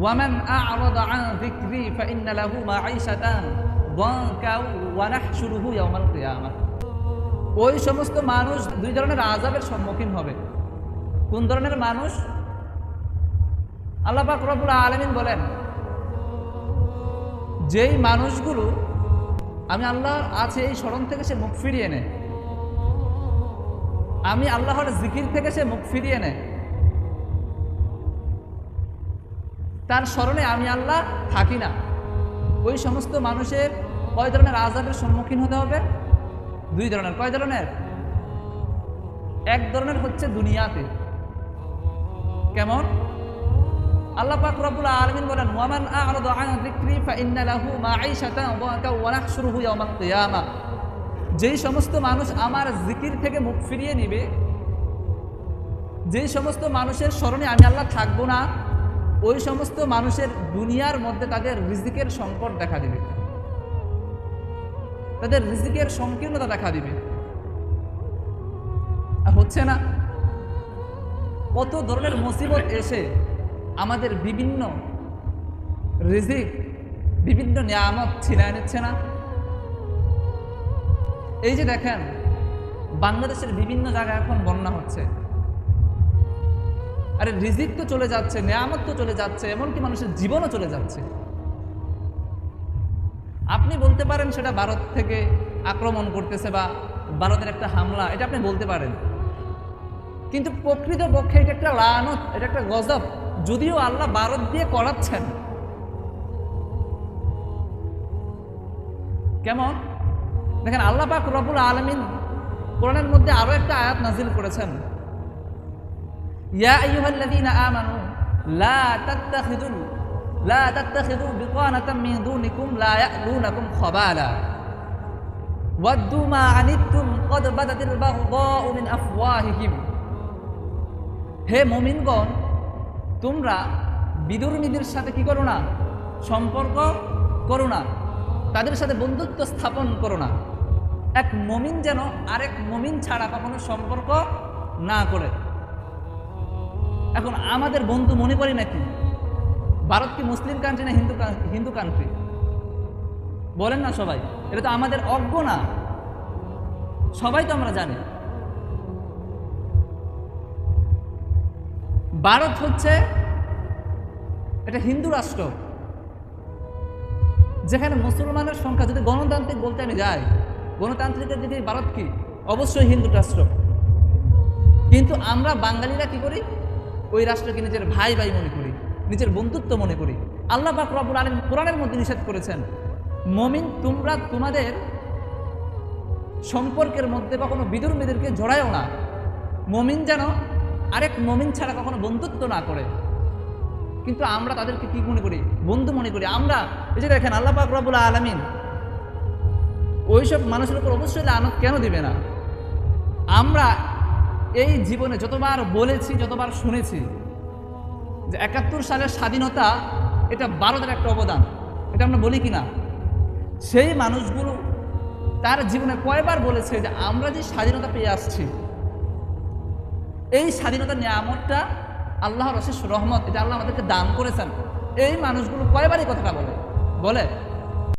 ওয়ামান আ'রাদা আন যিকরি ফাইন্না লাহু মাঈশাতান দানকা ওয়া নাহশুরুহু ওই সমস্ত মানুষ দুই ধরনের আযাবের সম্মুখীন হবে। কোন ধরনের মানুষ? আল্লাহ পাক আলামিন বলেন, যেই মানুষগুলো, আমি আল্লাহর আছে এই স্মরণ থেকে সে মুখ ফিরিয়ে নেয়। আমি আল্লাহর জিকির থেকে সে মুখ ফিরিয়ে নেয়। তার স্মরণে আমি আল্লাহ থাকি না। ওই সমস্ত মানুষের কয় ধরনের আজাবের সম্মুখীন হতে হবে? দুই ধরনের। কয় ধরনের? এক ধরনের হচ্ছে দুনিয়াতে। কেমন? আল্লাহ পাক রব্বুল আলামিন বলেন, ওয়ামান আ'রাদা আন যিকরি ফাইন্না লাহু মাঈশাতান দানকা ওয়া নাহশুরুহু যেই সমস্ত মানুষ আমার জিকির থেকে মুখ ফিরিয়ে নিবে, যেই সমস্ত মানুষের স্মরণে আমি আল্লাহ থাকব না ওই সমস্ত মানুষের দুনিয়ার মধ্যে তাদের রিজিকের সংকট দেখা দিবে। তাদের রিজিকের সংকীর্ণতা দেখা দিবে। হচ্ছে না, কত ধরনের মুসিবত এসে আমাদের বিভিন্ন রিজিক, বিভিন্ন নিয়ামত ছিনায় নিচ্ছে না? এই যে দেখেন, বাংলাদেশের বিভিন্ন জায়গায় এখন বন্যা হচ্ছে। আরে রিজিক তো চলে যাচ্ছে, নিয়ামত তো চলে যাচ্ছে, এমনকি মানুষের জীবনও চলে যাচ্ছে। আপনি বলতে পারেন সেটা ভারত থেকে আক্রমণ করতেছে বা ভারতের একটা হামলা, এটা আপনি বলতে পারেন। কিন্তু প্রকৃত পক্ষে এটা একটা লানত, এটা একটা গজব। যদিও আল্লাহ ভারত দিয়ে করাচ্ছেন। কেমন? দেখেন আল্লাহ পাক রবুল আলমিন কোরআনের মধ্যে আরও একটা আয়াত নাজিল করেছেন। ইয়া আইয়ুহাল্লাযীনা আমানু, লা তাত্তাখিদুল লা তাত্তাখিদু বিতানাতাম মিন দুনিকুম, লা ইয়ালুনাকুম খাবালা। ওয়াদ্দু মা আনিতুম কদ বাদাতিল বাগদাউ মিন আফওয়াহিহিম। হে মুমিনগণ, তোমরা বিদুর্মীদের সাথে কি করো না? সম্পর্ক করো না। তাদের সাথে বন্ধুত্ব স্থাপন করো না। এক মমিন যেন আরেক মমিন ছাড়া কখনো সম্পর্ক না করে। এখন আমাদের বন্ধু মনে করি নাকি? ভারত কি মুসলিম কান্ট্রি না হিন্দু হিন্দু কান্ট্রি বলেন না সবাই, এটা তো আমাদের অজ্ঞ না। সবাই তো আমরা জানি। ভারত হচ্ছে এটা হিন্দু রাষ্ট্র, যেখানে মুসলমানের সংখ্যা, যদি গণতান্ত্রিক বলতে আমি যাই, গণতান্ত্রিকের দিকে ভারত কি? অবশ্যই হিন্দু রাষ্ট্র। কিন্তু আমরা বাঙালিরা কি করি? ওই রাষ্ট্রকে নিজের ভাই ভাই মনে করি, নিজের বন্ধুত্ব মনে করি। আল্লাহ পাক রব্বুল আলম কোরআনের মধ্যে নিষেধ করেছেন, মমিন তোমরা তোমাদের সম্পর্কের মধ্যে কখনো বিদুর মেয়েদেরকে জড়ায়ও না। মমিন যেন আরেক মমিন ছাড়া কখনো বন্ধুত্ব না করে। কিন্তু আমরা তাদেরকে কি মনে করি? বন্ধু মনে করি। আমরা, এই যে দেখেন আল্লাহ পাক রব্বুল আলমিন ওইসব মানুষের উপর অবশ্যই লানত কেন দিবে না? আমরা এই জীবনে যতবার বলেছি, যতবার শুনেছি যে একাত্তর সালের স্বাধীনতা, এটা ভারতের একটা অবদান। এটা আমরা বলি কি না সেই মানুষগুলো তার জীবনে কয়বার বলেছে যে, আমরা যে স্বাধীনতা পেয়ে আসছি, এই স্বাধীনতার নিয়ামতটা আল্লাহর অশেষ রহমত, এটা আল্লাহ আমাদেরকে দান করেছেন। এই মানুষগুলো কয়বার এই কথাটা বলে? বলে